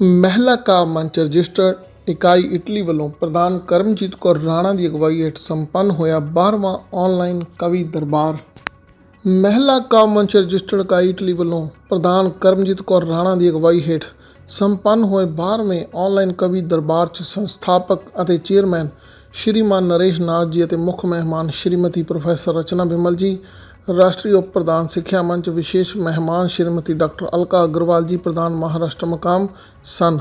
ਮਹਿਲਾ ਕਾ ਮੰਚ ਰਜਿਸਟਰਡ ਇਕਾਈ ਇਟਲੀ ਵੱਲੋਂ ਪ੍ਰਧਾਨ ਕਰਮਜੀਤ ਕੌਰ ਰਾਣਾ ਦੀ ਅਗਵਾਈ ਹੇਠ ਸੰਪੰਨ ਹੋਇਆ 12ਵਾਂ ਆਨਲਾਈਨ ਕਵੀ ਦਰਬਾਰ। ਮਹਿਲਾ ਕਾ ਮੰਚ ਰਜਿਸਟਰਡ ਇਕਾਈ ਇਟਲੀ ਵੱਲੋਂ ਪ੍ਰਧਾਨ ਕਰਮਜੀਤ ਕੌਰ ਰਾਣਾ ਦੀ ਅਗਵਾਈ ਹੇਠ ਸੰਪੰਨ ਹੋਏ 12ਵੇਂ ਆਨਲਾਈਨ ਕਵੀ ਦਰਬਾਰ 'ਚ ਸੰਸਥਾਪਕ ਅਤੇ ਚੇਅਰਮੈਨ ਸ਼੍ਰੀਮਾਨ ਨਰੇਸ਼ ਨਾਥ ਜੀ ਅਤੇ ਮੁੱਖ ਮਹਿਮਾਨ ਸ਼੍ਰੀਮਤੀ ਪ੍ਰੋਫੈਸਰ ਰਚਨਾ ਬਿਮਲ ਜੀ ਰਾਸ਼ਟਰੀ ਉਪ ਪ੍ਰਧਾਨ ਸਿੱਖਿਆ ਮੰਚ ਵਿਸ਼ੇਸ਼ ਮਹਿਮਾਨ ਸ਼੍ਰੀਮਤੀ ਡਾਕਟਰ ਅਲਕਾ ਅਗਰਵਾਲ ਜੀ, ਪ੍ਰਧਾਨ ਮਹਾਰਾਸ਼ਟਰ ਮਕਾਮ ਸਨ।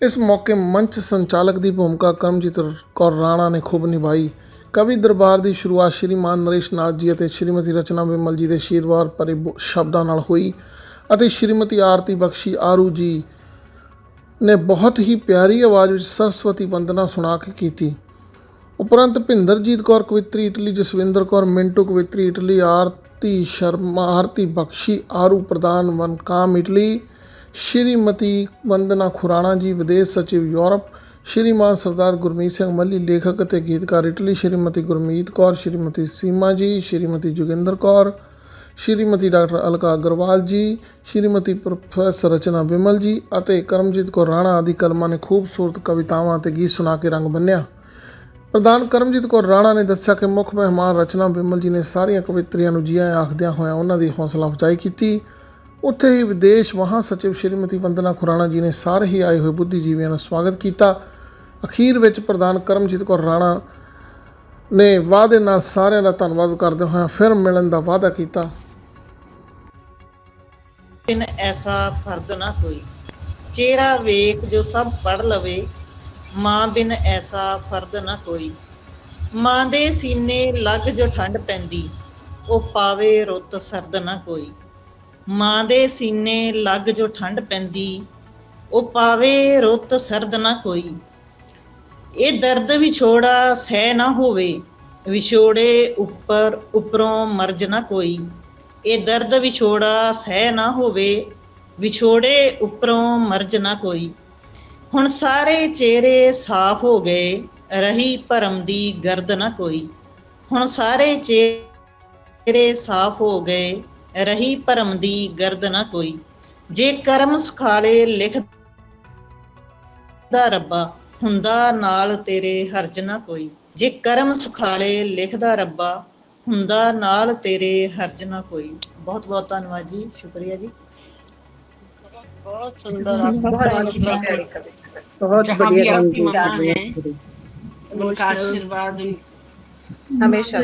ਇਸ ਮੌਕੇ ਮੰਚ ਸੰਚਾਲਕ ਦੀ ਭੂਮਿਕਾ ਕਰਮਜੀਤ ਕੌਰ ਰਾਣਾ ਨੇ ਖੂਬ ਨਿਭਾਈ। ਕਵੀ ਦਰਬਾਰ ਦੀ ਸ਼ੁਰੂਆਤ ਸ਼੍ਰੀਮਾਨ ਨਰੇਸ਼ ਨਾਥ ਜੀ ਅਤੇ ਸ਼੍ਰੀਮਤੀ ਰਚਨਾ ਬਿਮਲ ਜੀ ਦੇ ਸ਼ੀਰਵਾਰ ਭਰੇ ਸ਼ਬਦਾਂ ਨਾਲ ਹੋਈ ਅਤੇ ਸ਼੍ਰੀਮਤੀ ਆਰਤੀ ਬਖਸ਼ੀ ਆਰੂ ਜੀ ਨੇ ਬਹੁਤ ਹੀ ਪਿਆਰੀ ਆਵਾਜ਼ ਵਿੱਚ ਸਰਸਵਤੀ ਵੰਦਨਾ ਸੁਣਾ ਕੇ ਕੀਤੀ। ਉਪਰੰਤ ਭਿੰਦਰਜੀਤ ਕੌਰ ਕਵਿਤਰੀ ਇਟਲੀ, ਜਸਵਿੰਦਰ ਕੌਰ ਮਿੰਟੂ ਕਵਿਤਰੀ ਇਟਲੀ, ਆਰਤੀ ਸ਼ਰਮਾ, ਆਰਤੀ ਬਖਸ਼ੀ, ਆਰੂ ਪ੍ਰਧਾਨ ਵਨਕਾਮ ਇਟਲੀ, ਸ਼੍ਰੀਮਤੀ ਵੰਦਨਾ ਖੁਰਾਣਾ ਜੀ, ਵਿਦੇਸ਼ ਸਚਿਵ ਯੂਰਪ, ਸ਼੍ਰੀਮਾਨ ਸਰਦਾਰ ਗੁਰਮੀਤ ਸਿੰਘ ਮੱਲੀ, ਲੇਖਕ ਅਤੇ ਗੀਤਕਾਰ Italy, Shrimati Gurmeet Kaur, Shrimati Seema ji, Shrimati Joginder Kaur, Shrimati doctor Alka Agarwal ji, Shrimati professor ਰਚਨਾ ਬਿਮਲ ਜੀ ਅਤੇ ਕਰਮਜੀਤ ਕੌਰ ਰਾਣਾ ਆਦਿ ਕਲਮਾਂ ਨੇ ਖੂਬਸੂਰਤ ਕਵਿਤਾਵਾਂ ਅਤੇ ਗੀਤ ਸੁਣਾ ਕੇ ਰੰਗ ਬੰਨਿਆ। ਪ੍ਰਧਾਨ ਕਰਮਜੀਤ ਕੌਰ ਰਾਣਾ ਨੇ ਦੱਸਿਆ ਕਿ ਮੁੱਖ ਮਹਿਮਾਨ ਰਚਨਾ ਬਿਮਲ ਜੀ ਨੇ ਸਾਰੀਆਂ ਕਵਿਤਰੀਆਂ ਨੂੰ ਜੀ ਆਖਦਿਆਂ ਹੋਇਆਂ ਉਹਨਾਂ ਦੀ ਹੌਸਲਾ ਅਫਜ਼ਾਈ ਕੀਤੀ। ਉੱਥੇ ਹੀ ਵਿਦੇਸ਼ ਮਹਾ ਸਚਿਵ ਸ਼੍ਰੀਮਤੀ ਵੰਦਨਾ ਖੁਰਾਣਾ ਜੀ ਨੇ ਸਾਰੇ ਹੀ ਆਏ ਹੋਏ ਬੁੱਧੀਜੀਵੀਆਂ ਦਾ ਸਵਾਗਤ ਕੀਤਾ। ਅਖੀਰ ਵਿੱਚ ਪ੍ਰਧਾਨ ਕਰਮਜੀਤ ਕੌਰ ਰਾਣਾ ਨੇ ਵਾਅਦੇ ਨਾਲ ਸਾਰਿਆਂ ਦਾ ਧੰਨਵਾਦ ਕਰਦੇ ਹੋਇਆਂ ਫਿਰ ਮਿਲਣ ਦਾ ਵਾਅਦਾ ਕੀਤਾ। ਬਿਨ ਐਸਾ ਫਰਦ ਨਾ ਕੋਈ। ਚਿਹਰਾ ਵੇਖ ਜੋ ਸਭ ਪੜ ਲਵੇ ਮਾਂ ਬਿਨ ਐਸਾ ਫਰਦ ਨਾ ਕੋਈ। ਮਾਂ ਦੇ ਸੀਨੇ ਲੱਗ ਜੋ ਠੰਡ ਪੈਂਦੀ, ਉਹ ਪਾਵੇ ਰੁੱਤ ਸਰਦ ਨਾ ਕੋਈ। ਮਾਂ ਦੇ ਸੀਨੇ ਲੱਗ ਜੋ ਠੰਡ ਪੈਂਦੀ, ਉਹ ਪਾਵੇ ਰੁੱਤ ਸਰਦ ਨਾ ਕੋਈ। ਇਹ ਦਰਦ ਵਿਛੋੜਾ ਸਹਿ ਨਾ ਹੋਵੇ, ਵਿਛੋੜੇ ਉੱਪਰ ਉਪਰੋਂ ਮਰਜ ਨਾ ਕੋਈ। ਇਹ ਦਰਦ ਵਿਛੋੜਾ ਸਹਿ ਨਾ ਹੋਵੇ, ਵਿਛੋੜੇ ਉੱਪਰੋਂ ਮਰਜ ਨਾ ਕੋਈ। ਹੁਣ ਸਾਰੇ ਚਿਹਰੇ ਸਾਫ਼ ਹੋ ਗਏ ਰਹੀ ਭਰਮ ਦੀ ਗਰਦ ਨਾ ਕੋਈ। ਹੁਣ ਸਾਰੇ ਚਿਹਰੇ ਸਾਫ਼ ਹੋ ਗਏ ਰਹੀ ਭਰਮ ਦੀ ਗਰਦ ਨਾ ਕੋਈ। ਜੇ ਕਰਮ ਸਖਾਲੇ ਲਿਖ ਦਾ ਰੱਬਾ ਹੁੰਦਾ ਨਾਲ ਤੇਰੇ ਹਰਜ ਨਾ ਕੋਈ। ਜੇ ਕਰਮ ਸਖਾਲੇ ਲਿਖਦਾ ਰੱਬਾ ਹੁੰਦਾ ਨਾਲ ਤੇਰੇ ਹਰਜ ਨਾ ਕੋਈ। ਬਹੁਤ ਬਹੁਤ ਧੰਨਵਾਦ ਜੀ ਸ਼ੁਕਰੀਆ ਜੀ। ਬਹੁਤ ਸੁੰਦਰ ਆਪਕਾ ਬਹੁਤ बहुत बढ़िया बढ़िया कविता बहुत जहाँ बढ़िया भी आपकी गान माँ दी है उनका आशीर्वाद हमेशा